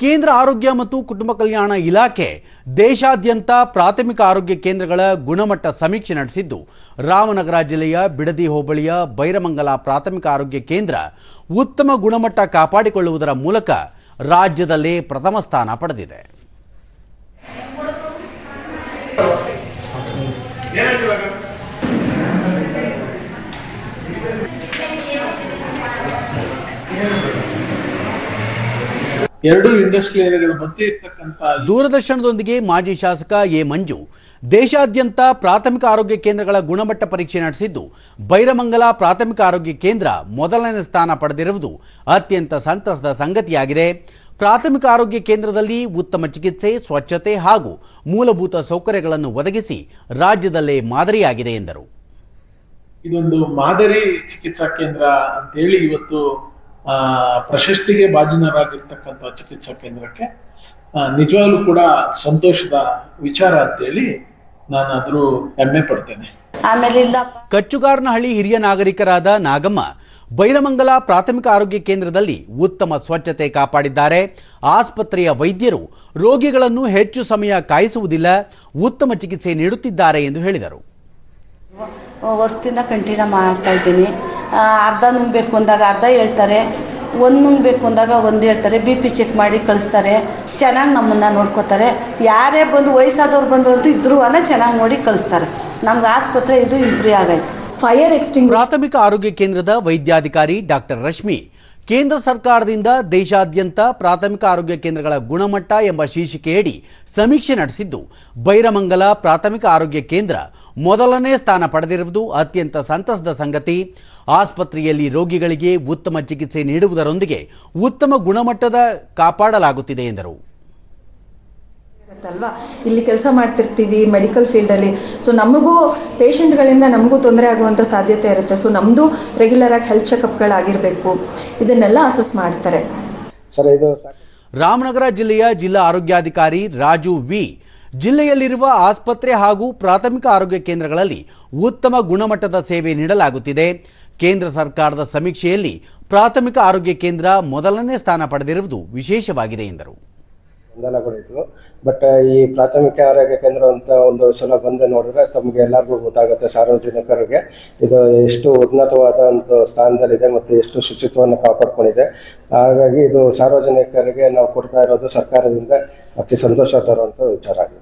ಕೇಂದ್ರ ಆರೋಗ್ಯ ಮತ್ತು ಕುಟುಂಬ ಕಲ್ಯಾಣ ಇಲಾಖೆ ದೇಶಾದ್ಯಂತ ಪ್ರಾಥಮಿಕ ಆರೋಗ್ಯ ಕೇಂದ್ರಗಳ ಗುಣಮಟ್ಟ ಸಮೀಕ್ಷೆ ನಡೆಸಿದ್ದು, ರಾಮನಗರ ಜಿಲ್ಲೆಯ ಬಿಡದಿ ಹೋಬಳಿಯ ಬೈರಮಂಗಲ ಪ್ರಾಥಮಿಕ ಆರೋಗ್ಯ ಕೇಂದ್ರ ಉತ್ತಮ ಗುಣಮಟ್ಟ ಕಾಪಾಡಿಕೊಳ್ಳುವುದರ ಮೂಲಕ ರಾಜ್ಯದಲ್ಲೇ ಪ್ರಥಮ ಸ್ಥಾನ ಪಡೆದಿದೆ. ಎರಡು ಇಂಡಸ್ಟ್ರಿ ಏರಿಯಾಗಳ ಮಧ್ಯೆ ಇರ್ತಕ್ಕಂಥ ದೂರದರ್ಶನದೊಂದಿಗೆ ಮಾಜಿ ಶಾಸಕ ಎ ಮಂಜು ದೇಶಾದ್ಯಂತ ಪ್ರಾಥಮಿಕ ಆರೋಗ್ಯ ಕೇಂದ್ರಗಳ ಗುಣಮಟ್ಟ ಪರೀಕ್ಷೆ ನಡೆಸಿದ್ದು ಬೈರಮಂಗಲ ಪ್ರಾಥಮಿಕ ಆರೋಗ್ಯ ಕೇಂದ್ರ ಮೊದಲನೇ ಸ್ಥಾನ ಪಡೆದಿರುವುದು ಅತ್ಯಂತ ಸಂತಸದ ಸಂಗತಿಯಾಗಿದೆ. ಪ್ರಾಥಮಿಕ ಆರೋಗ್ಯ ಕೇಂದ್ರದಲ್ಲಿ ಉತ್ತಮ ಚಿಕಿತ್ಸೆ ಸ್ವಚ್ಛತೆ ಹಾಗೂ ಮೂಲಭೂತ ಸೌಕರ್ಯಗಳನ್ನು ಒದಗಿಸಿ ರಾಜ್ಯದಲ್ಲೇ ಮಾದರಿಯಾಗಿದೆ ಎಂದರು. ಇದೊಂದು ಮಾದರಿ ಚಿಕಿತ್ಸಾ ಕೇಂದ್ರ ಅಂತ ಹೇಳಿ ಇವತ್ತು ಪ್ರಶಸ್ತಿಗೆ ಭಾಜನರಾಗಿರ್ತಕ್ಕಂಥ ಚಿಕಿತ್ಸಾ ಕೇಂದ್ರಕ್ಕೆ ನಿಜವಾಗಲೂ ಕೂಡ ಸಂತೋಷದ ವಿಚಾರ ಅಂತೇಳಿ ನಾನು ಅದ್ರು ಹೆಮ್ಮೆ ಪಡ್ತೇನೆ. ಆಮೇಲೆ ಕಚ್ಚುಗಾರ್ನಹಳ್ಳಿ ಹಿರಿಯ ನಾಗರಿಕರಾದ ನಾಗಮ್ಮ ಬೈಲಮಂಗಲ ಪ್ರಾಥಮಿಕ ಆರೋಗ್ಯ ಕೇಂದ್ರದಲ್ಲಿ ಉತ್ತಮ ಸ್ವಚ್ಛತೆ ಕಾಪಾಡಿದ್ದಾರೆ. ಆಸ್ಪತ್ರೆಯ ವೈದ್ಯರು ರೋಗಿಗಳನ್ನು ಹೆಚ್ಚು ಸಮಯ ಕಾಯಿಸುವುದಿಲ್ಲ ಉತ್ತಮ ಚಿಕಿತ್ಸೆ ನೀಡುತ್ತಿದ್ದಾರೆ ಎಂದು ಹೇಳಿದರು. ವರ್ಷದಿಂದ ಕಂಟಿನ್ಯೂ ಮಾಡ್ತಾ ಇದ್ದೀನಿ. ಆ, ಅರ್ಧ ನುಂಗಬೇಕು ಅಂದಾಗ ಅರ್ಧ ಹೇಳ್ತಾರೆ ಒಂದು ನುಂಗಬೇಕು ಅಂದಾಗ ಒಂದು ಹೇಳ್ತಾರೆ ಬಿ ಪಿ ಚೆಕ್ ಮಾಡಿ ಕಳಿಸ್ತಾರೆ ಚೆನ್ನಾಗಿ ನಮ್ಮನ್ನು ನೋಡ್ಕೋತಾರೆ. ಯಾರೇ ಬಂದು ವಯಸ್ಸಾದವ್ರು ಬಂದರು ಅಂತೂ ಇದ್ರೂ ಚೆನ್ನಾಗಿ ನೋಡಿ ಕಳಿಸ್ತಾರೆ. ನಮ್ಗೆ ಆಸ್ಪತ್ರೆ ಇದು ಇಂಪ್ರೂವ್ ಆಗೈತೆ. ಫೈರ್ ಎಕ್ಸ್ಟಿಂಗ್ ಪ್ರಾಥಮಿಕ ಆರೋಗ್ಯ ಕೇಂದ್ರದ ವೈದ್ಯಾಧಿಕಾರಿ ಡಾಕ್ಟರ್ ರಶ್ಮಿ ಕೇಂದ್ರ ಸರ್ಕಾರದಿಂದ ದೇಶಾದ್ಯಂತ ಪ್ರಾಥಮಿಕ ಆರೋಗ್ಯ ಕೇಂದ್ರಗಳ ಗುಣಮಟ್ಟ ಎಂಬ ಶೀರ್ಷಿಕೆಯಡಿ ಸಮೀಕ್ಷೆ ನಡೆಸಿದ್ದು, ಬೈರಮಂಗಲ ಪ್ರಾಥಮಿಕ ಆರೋಗ್ಯ ಕೇಂದ್ರ ಮೊದಲನೇ ಸ್ಥಾನ ಪಡೆದಿರುವುದು ಅತ್ಯಂತ ಸಂತಸದ ಸಂಗತಿ. ಆಸ್ಪತ್ರೆಯಲ್ಲಿ ರೋಗಿಗಳಿಗೆ ಉತ್ತಮ ಚಿಕಿತ್ಸೆ ನೀಡುವುದರೊಂದಿಗೆ ಉತ್ತಮ ಗುಣಮಟ್ಟದ ಕಾಪಾಡಲಾಗುತ್ತಿದೆ ಎಂದರು. ಅಲ್ವಾ ಇಲ್ಲಿ ಕೆಲಸ ಮಾಡ್ತಿರ್ತೀವಿ ಮೆಡಿಕಲ್ ಫೀಲ್ಡಲ್ಲಿ. ಸೊ ನಮಗೂ ಪೇಷಂಟ್ಗಳಿಂದ ನಮಗೂ ತೊಂದರೆ ಆಗುವಂಥ ಸಾಧ್ಯತೆ ಇರುತ್ತೆ. ಸೊ ನಮ್ಮದು ರೆಗ್ಯುಲರ್ ಆಗಿ ಹೆಲ್ತ್ ಚೆಕಪ್ಗಳಾಗಿರಬೇಕು ಇದನ್ನೆಲ್ಲ ಅಸೆಸ್ ಮಾಡ್ತಾರೆ. ಸರ್ ಇದು ರಾಮನಗರ ಜಿಲ್ಲೆಯ ಜಿಲ್ಲಾ ಆರೋಗ್ಯಾಧಿಕಾರಿ ರಾಜು ವಿ. ಜಿಲ್ಲೆಯಲ್ಲಿರುವ ಆಸ್ಪತ್ರೆ ಹಾಗೂ ಪ್ರಾಥಮಿಕ ಆರೋಗ್ಯ ಕೇಂದ್ರಗಳಲ್ಲಿ ಉತ್ತಮ ಗುಣಮಟ್ಟದ ಸೇವೆ ನೀಡಲಾಗುತ್ತಿದೆ. ಕೇಂದ್ರ ಸರ್ಕಾರದ ಸಮೀಕ್ಷೆಯಲ್ಲಿ ಪ್ರಾಥಮಿಕ ಆರೋಗ್ಯ ಕೇಂದ್ರ ಮೊದಲನೇ ಸ್ಥಾನ ಪಡೆದಿರುವುದು ವಿಶೇಷವಾಗಿದೆ ಎಂದರು. ಗೊಂದಲಗಳಿದ್ವು. ಬಟ್ ಈ ಪ್ರಾಥಮಿಕ ಆರೋಗ್ಯ ಕೇಂದ್ರ ಅಂತ ಒಂದು ಸಲ ಬಂದು ನೋಡಿದ್ರೆ ತಮಗೆ ಎಲ್ಲರಿಗೂ ಗೊತ್ತಾಗುತ್ತೆ ಸಾರ್ವಜನಿಕರಿಗೆ. ಇದು ಎಷ್ಟು ಉನ್ನತವಾದ ಒಂದು ಸ್ಥಾನದಲ್ಲಿದೆ ಮತ್ತು ಎಷ್ಟು ಶುಚಿತ್ವವನ್ನು ಕಾಪಾಡ್ಕೊಂಡಿದೆ. ಹಾಗಾಗಿ ಇದು ಸಾರ್ವಜನಿಕರಿಗೆ ನಾವು ಕೊಡ್ತಾ ಇರೋದು ಸರ್ಕಾರದಿಂದ ಅತಿ ಸಂತೋಷ ತರುವಂಥ ವಿಚಾರ ಆಗಿದೆ.